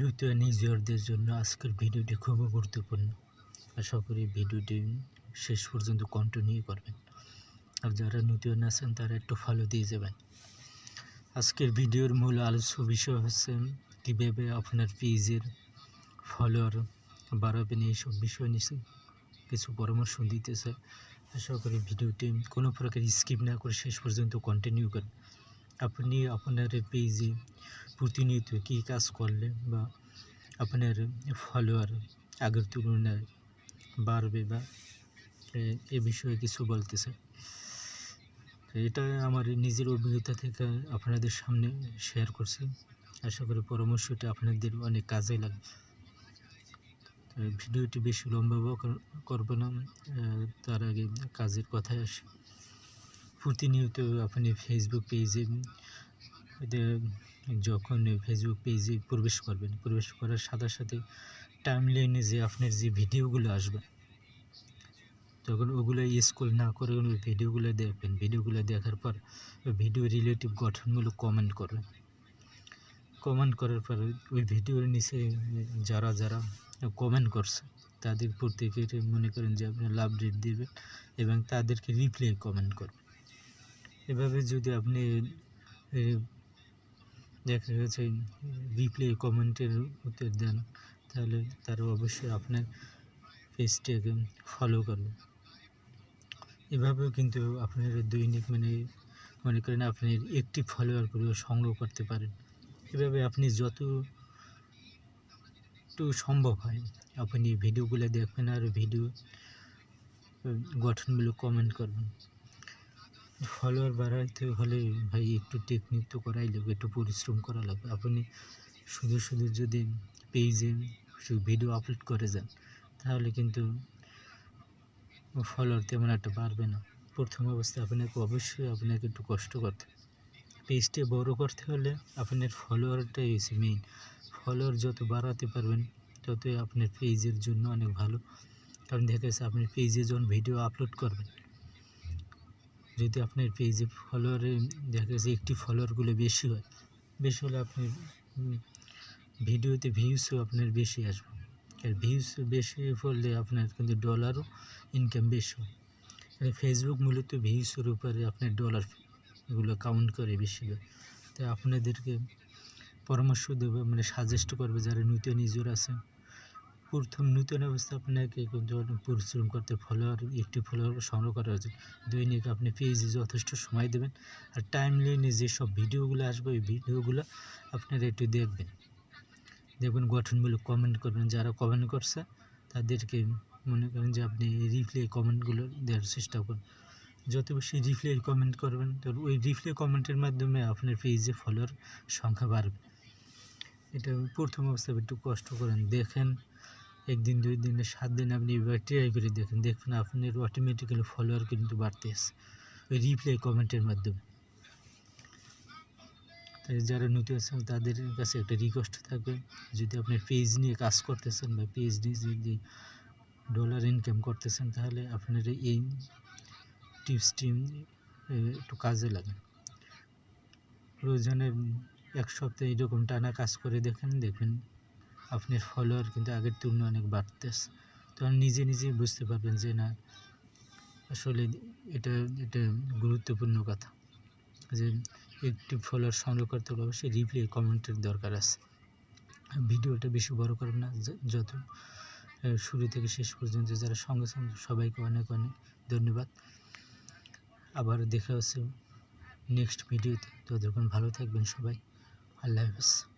নতুন ইউজারদের জন্য আজকের ভিডিওটি খুবই গুরুত্বপূর্ণ। আশা করি ভিডিওটি শেষ পর্যন্ত কন্টিনিউ করবেন। আর যারা নতুন আছেন, তারা একটু ফলো দিয়ে যাবেন। আজকের ভিডিওর মূল আলোচ্য বিষয় হচ্ছে কীভাবে আপনার পেজের ফলোয়ার বাড়াবেন এইসব বিষয় নিয়ে কিছু পরামর্শ দিতে চাই। আশা করি ভিডিওটি কোনো প্রকার স্কিপ না করে শেষ পর্যন্ত কন্টিনিউ করেন। আপনি আপনার পেজে প্রতিনিয়ত কী কাজ করলে বা আপনার ফলোয়ার আগের তুলনায় বাড়বে বা, এ- বিষয়ে কিছু বলতে চাই এটা আমার নিজের অভিজ্ঞতা থেকে আপনাদের সামনে শেয়ার করছি। আশা করি পরামর্শটা আপনাদের অনেক কাজে লাগবে। ভিডিওটি বেশি লম্বা কর- করব না তার আগে কাজের কথায় আসি। প্রতিনিয়ত আপনি ফেসবুক পেজে যখন ফেসবুক পেজে প্রবেশ করবেন, প্রবেশ করার সাথে সাথে টাইম লাইনে যে আপনার যে ভিডিওগুলো আসবে, তখন ওগুলো স্কুল না করে ওই ভিডিওগুলো দেখবেন। ভিডিওগুলো দেখার পর ভিডিও রিলেটিভ গঠনমূলক কমেন্ট করবেন। কমেন্ট করার পর ওই ভিডিওর নিচে যারা যারা কমেন্ট করছে, তাদের প্রত্যেকের মনে করেন যে আপনি লাভ রেট দেবেন এবং তাদেরকে রিপ্লাই কমেন্ট করবেন। এভাবে যদি আপনি দেখা গেছে রিপ্লে কমেন্টের উত্তর দেন, তাহলে তারা অবশ্যই আপনার পেজটাকে ফলো করবে। এভাবেও কিন্তু আপনার দৈনিক মানে মনে করেন আপনি একটি ফলোয়ার করে সংগ্রহ করতে পারেন। এভাবে আপনি যত একটু সম্ভব হয়, আপনি ভিডিওগুলো দেখবেন আর ভিডিও গঠনমূলক কমেন্ট করবেন। ফলোয়ার বাড়াইতে হলে ভাই একটু টেকনিক তো করাই লাগবে, একটু পরিশ্রম করা লাগবে। আপনি শুধু শুধু যদি পেজে শুধু ভিডিও আপলোড করে যান, তাহলে কিন্তু ফলোয়ার তেমন একটা বাড়বে না। প্রথম অবস্থায় আপনাকে অবশ্যই আপনাকে একটু কষ্ট করতে হবে। পেজটা বড় করতে হলে আপনার ফলোয়ারটাই হচ্ছে মেইন ফলোয়ার যত বাড়াতে পারবেন, ততই আপনার পেজের জন্য অনেক ভালো। কারণ দেখা যাচ্ছে আপনি পেজে যখন ভিডিও আপলোড করবেন যদি আপনার পেজে ফলোয়ারে দেখা যাচ্ছে একটি ফলোয়ারগুলো বেশি হয়, বেশি হলে আপনি ভিডিওতে ভিউসও আপনার বেশি আসবে। আর ভিউস বেশি পড়লে আপনার কিন্তু ডলারও ইনকাম বেশি হয়। মানে ফেসবুক মূলত ভিউসের উপরে আপনার ডলার এগুলো কাউন্ট করে বেশি হয়। তাই আপনাদেরকে পরামর্শ দেবে মানে সাজেস্ট করবে যারা নতুন ইউজার আছে প্রথম নূতন অবস্থা আপনাকে কিন্তু অনেক পরিশ্রম করতে ফলোয়ার একটি ফলোয়ার সংগ্রহ করা উচিত। দৈনিক আপনি পেজে যথেষ্ট সময় দেবেন আর টাইম লাইনে যেসব ভিডিওগুলো আসবে, ওই ভিডিওগুলো আপনারা একটু দেখবেন। দেখবেন গঠনমূলক কমেন্ট করবেন। যারা কমেন্ট করছে, তাদেরকে মনে করেন যে আপনি রিপ্লাই কমেন্টগুলো দেওয়ার চেষ্টা করুন। যত বেশি রিপ্লাই কমেন্ট করবেন তো ওই রিপ্লাই কমেন্টের মাধ্যমে আপনার পেজে ফলোয়ার সংখ্যা বাড়বে। এটা প্রথম অবস্থায় একটু কষ্ট করেন। দেখেন একদিন, দুই দিনে, সাত দিন আপনি এবার ট্রাই করে দেখেন। দেখবেন আপনার অটোমেটিক্যালি ফলোয়ার কিন্তু বাড়তে আসে ওই রিপ্লাই কমেন্টের মাধ্যমে। তাই যারা নতুন আছেন, তাদের কাছে একটা রিকোয়েস্ট থাকবে, যদি আপনি পেজ নিয়ে কাজ করতেছেন বা পেজ নিয়ে যদি ডলার ইনকাম করতেছেন, তাহলে আপনার এই টিপসটি একটু কাজে লাগে। প্রয়োজনে এক সপ্তাহে এরকম টানা কাজ করে দেখেন দেখবেন আপনার ফলোয়ার কিন্তু আগের তুলনায় অনেক বাড়তেছে। তখন নিজে নিজে বুঝতে পারবেন যে না, আসলে এটা এটা গুরুত্বপূর্ণ কথা। যে একটি ফলোয়ার সংগ্রহ করতে হলে অবশ্যই রিপ্লাই কমেন্টের দরকার আছে। ভিডিওটা বেশি বড় করেন না যত শুরু থেকে শেষ পর্যন্ত যারা সঙ্গে সঙ্গে, সবাইকে অনেক অনেক ধন্যবাদ। আবার দেখা হচ্ছে নেক্সট ভিডিওতে ততক্ষণ ভালো থাকবেন সবাই। আল্লাহ হাফেজ।